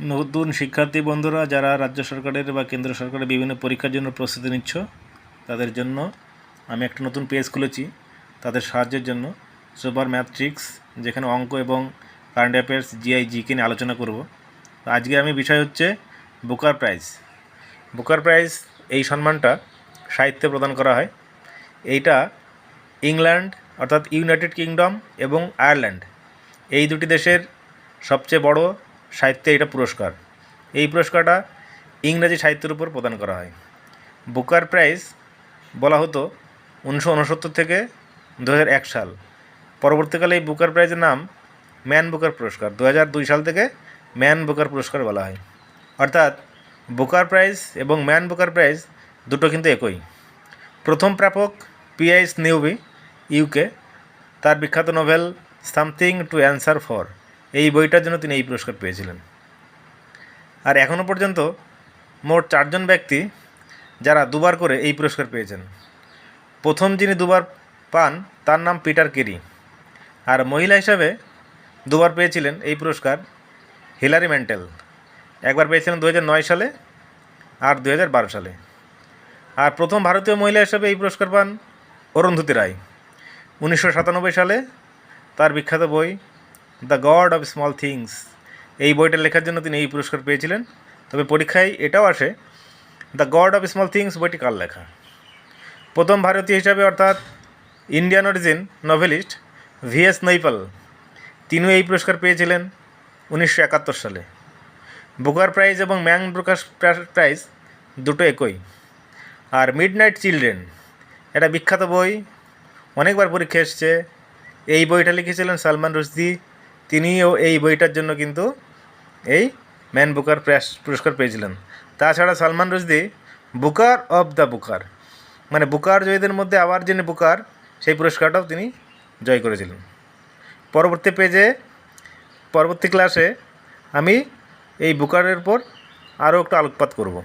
নতুন শিক্ষার্থী বন্ধুরা, যারা রাজ্য সরকারের বা কেন্দ্র সরকারের বিভিন্ন পরীক্ষার জন্য প্রস্তুতি নিচ্ছ, তাদের জন্য আমি একটা নতুন পেজ খুলেছি। তাদের সাহায্যের জন্য সুপার ম্যাথ ট্রিক্স যেখানে অঙ্ক এবং কারেন্ট অ্যাফেয়ার্স, জিআই, জিকে নিয়ে আলোচনা করব। আজকে আমি বিষয় হচ্ছে বুকার প্রাইজ। বুকার প্রাইজ, এই সম্মানটা সাহিত্যে প্রদান করা হয়। এইটা ইংল্যান্ড, অর্থাৎ ইউনাইটেড কিংডম এবং আয়ারল্যান্ড, এই দুটি দেশের সবচেয়ে বড় সাহিত্যে এটা পুরস্কার। এই পুরস্কারটা ইংরাজি সাহিত্যের উপর প্রদান করা হয়। বুকার প্রাইজ বলা হতো উনিশশো উনসত্তর থেকে দু এক সাল। পরবর্তীকালে এই বুকার প্রাইজের নাম ম্যান বুকার পুরস্কার। দু দুই সাল থেকে ম্যান বুকার পুরস্কার বলা হয়। অর্থাৎ বুকার প্রাইজ এবং ম্যান বুকার প্রাইজ দুটো কিন্তু একই। প্রথম প্রাপক পিআইস নিউবি, ইউকে। তার বিখ্যাত novel something to answer for এই বইটার জন্য তিনি এই পুরস্কার পেয়েছিলেন। আর এখনও পর্যন্ত মোট চারজন ব্যক্তি যারা দুবার করে এই পুরস্কার পেয়েছেন। প্রথম যিনি দুবার পান, তার নাম পিটার কেরি। আর মহিলা হিসাবে দুবার পেয়েছিলেন এই পুরস্কার হিলারি ম্যান্টেল। একবার পেয়েছিলেন দু সালে আর দু হাজার বারো সালে। আর প্রথম ভারতীয় মহিলা হিসেবে এই পুরস্কার পান অরুন্ধতী রায়। উনিশশো সাতানব্বই সালে তার বিখ্যাত বই the God of small things. এই বইটা লেখার জন্য তিনি এই পুরস্কার পেয়েছিলেন। তবে পরীক্ষায় এটাও আসে, the God of small things বইটি কার লেখা? প্রথম ভারতীয় হিসাবে অর্থাৎ Indian origin novelist V S Naipaul. তিনিও এই পুরস্কার পেয়েছিলেন উনিশশো একাত্তর সালে। বুকার প্রাইজ এবং ম্যাং প্রকাশ প্রাইজ দুটো একই। আর মিড নাইট চিলড্রেন, এটা বিখ্যাত বই, অনেকবার পরীক্ষা এসছে। এই বইটা লিখেছিলেন সালমান রুশদি তিনিও এই বইটার জন্য কিন্তু এই ম্যান বুকার প্রেস পুরস্কার পেয়েছিলেন। তাছাড়া Salman Rushdie, Booker of the Booker. মানে বুকার জয়ীদের মধ্যে আবার যিনি বুকার, সেই পুরস্কারটাও তিনি জয় করেছিলেন। পরবর্তী পেজে, পরবর্তী ক্লাসে আমি এই বুকারের উপর আরও একটু আলোকপাত করব।